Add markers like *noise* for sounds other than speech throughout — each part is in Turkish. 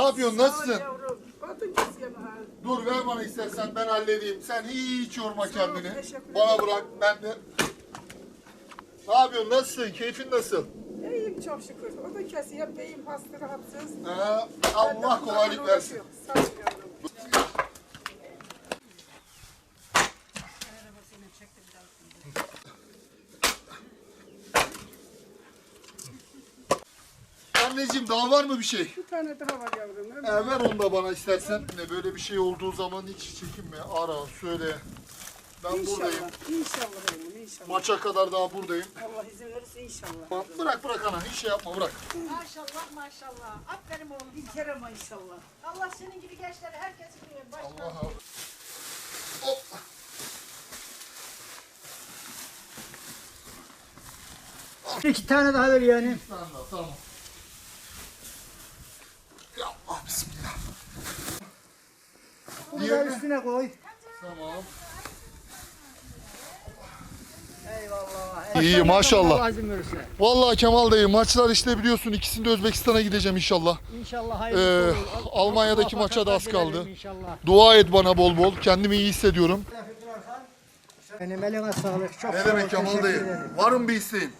Ne yapıyorsun? Nasılsın? Dur ver bana istersen ben halledeyim. Sen hiç yorma kendini. Bana bırak ben de. Ne yapıyorsun? Nasılsın? Keyfin nasıl? İyiyim çok şükür. Odun kesiyorum, beyim hasta rahatsız. Allah kolaylık versin. uğraşıyorum. Anneciğim daha var mı bir şey? Bir tane daha var yavrum. öyle. E, ver onu da bana istersen. Ne böyle bir şey olduğu zaman hiç çekinme. Ara, söyle. Ben buradayım. İnşallah, inşallah yavrum, inşallah. Maça kadar daha buradayım. Allah izin verirse inşallah. Tamam, Bırak bırak ana hiç şey yapma bırak. Maşallah maşallah. Aferin oğlum. Bir kere ama inşallah. Allah senin gibi gençleri herkes biliyor. Başka. Allah Allah. Hop. İki tane daha ver yani. Daha, tamam. Ya Allah bismillah. Bunu da Diğerini- üstüne koy. Tamam. Eyvallah. İyi maşallah. Allah izin verirse. Vallahi Kemal dayı maçlar işte biliyorsun ikisinde Özbekistan'a gideceğim inşallah. İnşallah Ee, hayırlısı olur. Almanya'daki Allah maça da az dilerim kaldı. İnşallah. Dua et bana bol bol. Kendimi iyi hissediyorum. Benim eline sağlık. Çok Ne sağ ol, demek Kemal teşekkür dayı? ederim. Var mı bir isteğin?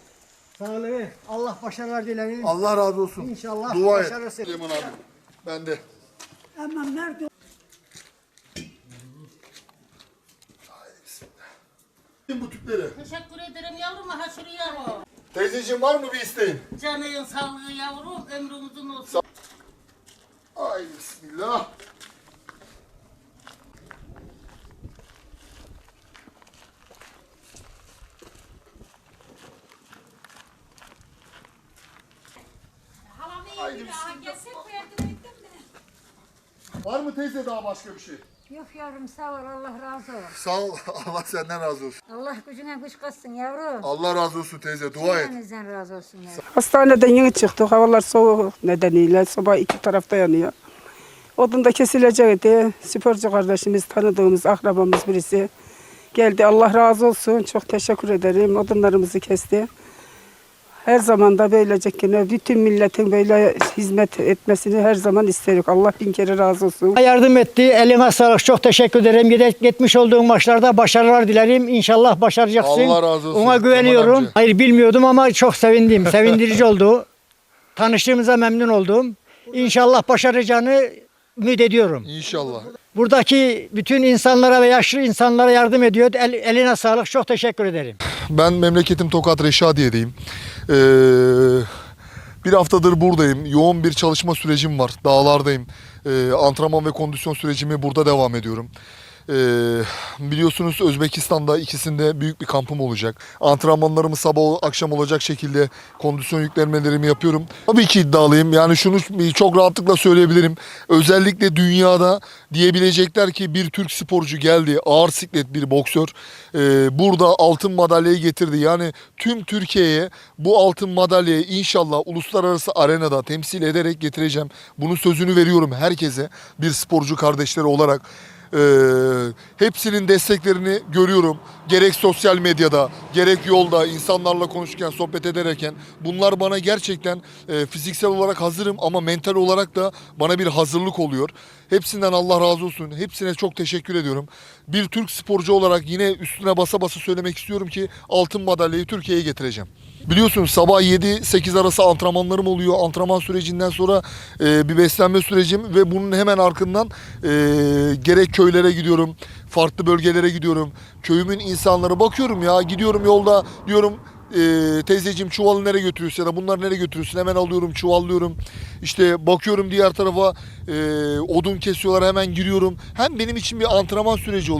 Sağlığı. Allah başarılar dilerim. Allah razı olsun. İnşallah Dua et. başarırsın. Süleyman abi. Ben de. Ama nerede? Bu tüpleri. Teşekkür ederim yavrum. Ha şuraya o. Teyzeciğim var mı bir isteğin? Canın sağlığı yavrum. Ömrün uzun olsun. Ay bismillah. Haydi bismillah. Var mı teyze daha başka bir şey? Yok yavrum sağ ol Allah razı olsun. Sağ ol. *laughs* Allah senden razı olsun. Allah gücüne güç katsın yavrum. Allah razı olsun teyze. Dua et. Hepinizden razı olsun yavrum. Hastaneden yeni çıktık. Havalar soğuk nedeniyle. Soba iki tarafta yanıyor. Odun da kesilecekti. Sporcu kardeşimiz, tanıdığımız akrabamız birisi geldi. Allah razı olsun. Çok teşekkür ederim. Odunlarımızı kesti. Her zaman da böylece yine bütün milletin böyle hizmet etmesini her zaman isterik. Allah bin kere razı olsun. Yardım etti. Eline sağlık. Çok teşekkür ederim. Gitmiş olduğun maçlarda başarılar dilerim. İnşallah başaracaksın. Allah razı olsun. Ona güveniyorum. amca. Hayır bilmiyordum ama çok sevindim. *laughs* Sevindirici oldu. Tanıştığımıza memnun oldum. İnşallah başaracağını ümit ediyorum. İnşallah. Buradaki bütün insanlara ve yaşlı insanlara yardım ediyor. El- eline sağlık. Çok teşekkür ederim. Ben memleketim Tokat Reşadiye'deyim. Ee, bir haftadır buradayım. Yoğun bir çalışma sürecim var. Dağlardayım. Ee, antrenman ve kondisyon sürecimi burada devam ediyorum. Ee, biliyorsunuz Özbekistan'da ikisinde büyük bir kampım olacak. Antrenmanlarımı sabah akşam olacak şekilde kondisyon yüklenmelerimi yapıyorum. Tabii ki iddialıyım. Yani şunu çok rahatlıkla söyleyebilirim. Özellikle dünyada diyebilecekler ki bir Türk sporcu geldi. Ağır siklet bir boksör. Ee, burada altın madalyayı getirdi. Yani tüm Türkiye'ye bu altın madalyayı inşallah uluslararası arenada temsil ederek getireceğim. Bunun sözünü veriyorum herkese bir sporcu kardeşleri olarak. Ee, hepsinin desteklerini görüyorum. Gerek sosyal medyada, gerek yolda insanlarla konuşurken, sohbet ederken bunlar bana gerçekten e, fiziksel olarak hazırım ama mental olarak da bana bir hazırlık oluyor. Hepsinden Allah razı olsun. Hepsine çok teşekkür ediyorum. Bir Türk sporcu olarak yine üstüne basa basa söylemek istiyorum ki altın madalyayı Türkiye'ye getireceğim. Biliyorsunuz sabah 7-8 arası antrenmanlarım oluyor. Antrenman sürecinden sonra e, bir beslenme sürecim ve bunun hemen arkından e, gerek köylere gidiyorum, farklı bölgelere gidiyorum. Köyümün insanları bakıyorum ya gidiyorum yolda diyorum e, teyzeciğim çuvalı nereye götürüyorsun ya da bunlar nereye götürüyorsun hemen alıyorum çuvallıyorum. İşte bakıyorum diğer tarafa e, odun kesiyorlar hemen giriyorum. Hem benim için bir antrenman süreci oluyor.